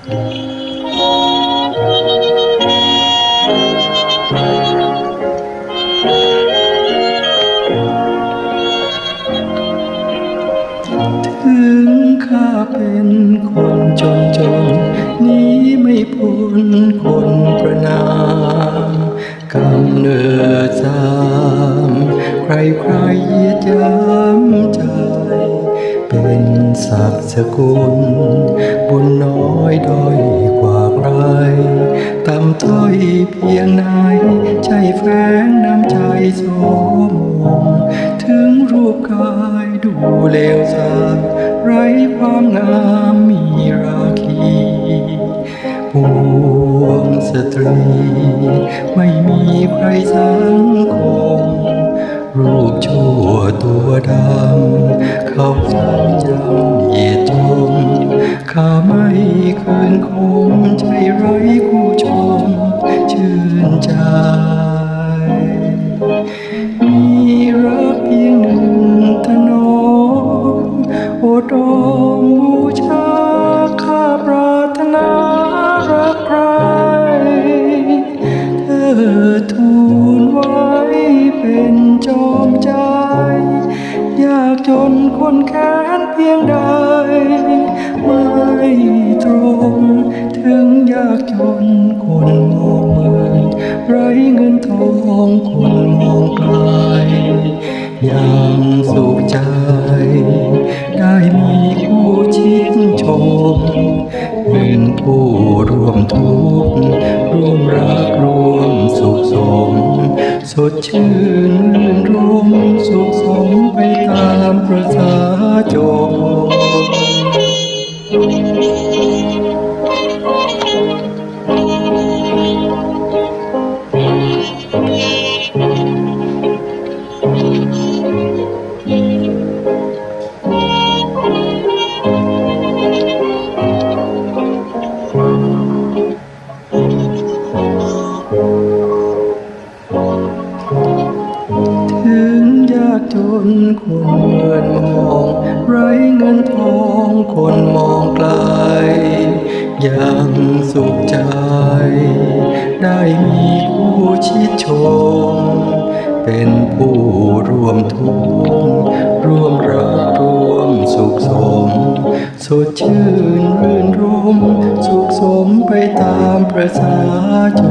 ถึงข้าเป็นคนจนจนนี้ไม่พ้นคนประนามกำเนิดสาม ใครใครเยียดยามใจ เป็นศักดิ์สกุล บุญน้อยด้อยกว่าใครต่ำต้อยเพียงไหนใจแฝงน้ำใจโสมงถึงรูปกายดูเลวทรามไร้ความงามมีราคีปวงสตรี ไม่มีใครสังคมรูปชั่วตัวดำเขา ใจไร้คู่ชมชื่นใจมีรักเพียงหนึ่งถนอมโอดอมบูชาข้าปรารถนารักใครเธอทูลไว้เป็นจอมใจ ยากจนคนแค้นเพียงใดไม่ต ทองคนมองไกลอยังสุขใจ ได้มีคู่ชิดชม เป็นผู้ร่วมทุกข์ร่วมรักร่วมสุขสม สดชื่นรื่นรมสุขสมไปตามประสาโจม จนคนเมินมอง ไร้เงินทองคนมองไกล ยังสุขใจ ได้มีคู่ชิดชม เป็นผู้ร่วมทุกข์ร่วมรักร่วมสุขสม สดชื่นรื่นรม สุขสมไปตามประสาโจ